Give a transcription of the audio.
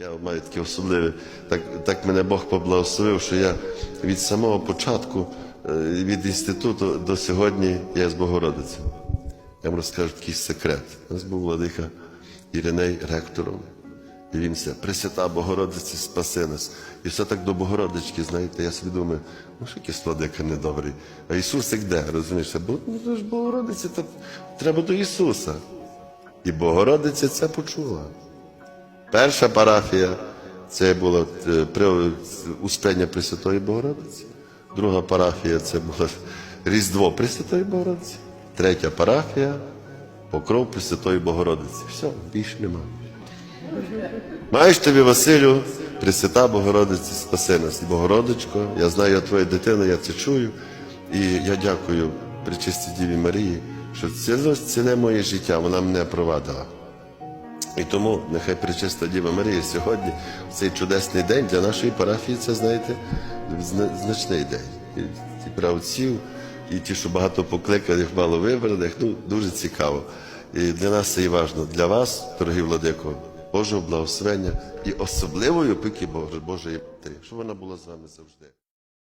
Я маю таке особливе. Так, так мене Бог поблагословив, що я від самого початку, е, від інституту до сьогодні я з Богородицею. Я вам розкажу такий секрет. У нас був владика Іриней ректором. І він все, Пресвята Богородиці, спаси нас. І все так до Богородички, знаєте, я собі думаю, ну що якийсь владика недобрий. А Ісусик де, розумієш? Бо ну, ж Богородиця, то треба до Ісуса. І Богородиця це почула. Перша парафія це було е, Успення Пресвятої Богородиці. Друга парафія це було Різдво Пресвятої Богородиці. Третя парафія Покров Пресвятої Богородиці. Все, більше нема. Маєш тобі, Василю, Пресвята Богородиці, спаси нас. Богородичко, я знаю, я твоя дитина, я це чую. І я дякую Пречистій Діві Марії, що це ціле моє життя, вона мене провадила. І тому нехай Пречиста Діва Марія сьогодні, в цей чудесний день для нашої парафії, це, знаєте, значний день. І правців, і ті, що багато покликаних, мало вибраних, ну, дуже цікаво. І для нас це і важливо. Для вас, дорогі владико, Божого благословення і особливої опіки Божої Матері, щоб вона була з вами завжди.